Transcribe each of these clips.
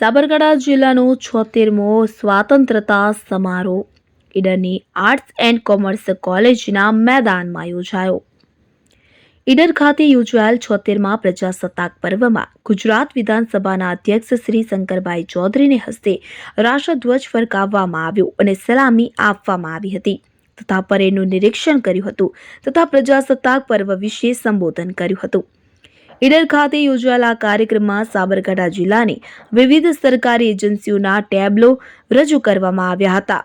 સાબરકાંઠા જિલ્લાનો છોતેરમો સ્વાતંત્રતા સમારોહ. ઈડરની arts and commerce કોલેજના મેદાનમાં યોજાયો. ઈડર ખાતે યોજાયેલ છોતેરમાં પ્રજાસત્તાક પર્વમાં ગુજરાત વિધાનસભાના અધ્યક્ષ શ્રી શંકરભાઈ ચૌધરીને હસ્તે રાષ્ટ્રધ્વજ ફરકાવવામાં આવ્યો અને સલામી આપવામાં આવી હતી તથા પરેડનું નિરીક્ષણ કર્યું હતું તથા પ્રજાસત્તાક પર્વ વિશે સંબોધન કર્યું હતું. ઈડર ખાતે યોજાયેલા આ કાર્યક્રમમાં સાબરકાંઠા જિલ્લાની વિવિધ સરકારી એજન્સીઓના ટેબ્લો રજૂ કરવામાં આવ્યા હતા.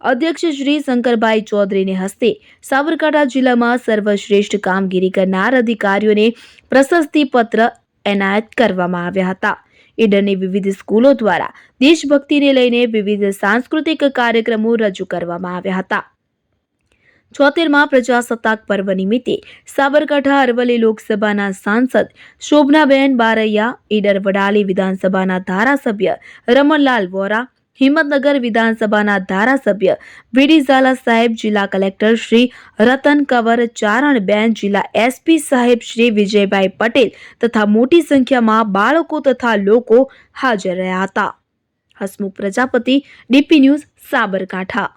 અધ્યક્ષ શ્રી શંકરભાઈ ચૌધરીને હસ્તે સાબરકાંઠા જિલ્લામાં સર્વશ્રેષ્ઠ કામગીરી કરનાર અધિકારીઓને પ્રશસ્તિ પત્ર એનાયત કરવામાં આવ્યા હતા. ઈડરની વિવિધ સ્કૂલો દ્વારા દેશભક્તિને લઈને વિવિધ સાંસ્કૃતિક કાર્યક્રમો રજૂ કરવામાં આવ્યા હતા. છોતેરમાં પ્રજાસત્તાક પર્વ નિમિત્તે સાબરકાંઠા અરવલ્લી લોકસભાના સાંસદ શોભનાબેન બારૈયા, ઈડર વડાલી વિધાનસભાના ધારાસભ્ય રમણલાલ વોરા, હિંમતનગર વિધાનસભાના ધારાસભ્ય વીડી ઝાલા સાહેબ, જિલ્લા કલેક્ટર શ્રી રતન કંવર, ચારણબેન, જિલ્લા એસપી સાહેબ શ્રી વિજયભાઈ પટેલ તથા મોટી સંખ્યામાં બાળકો તથા લોકો હાજર રહ્યા હતા. Hasmukh Prajapati, DP news Sabarkantha.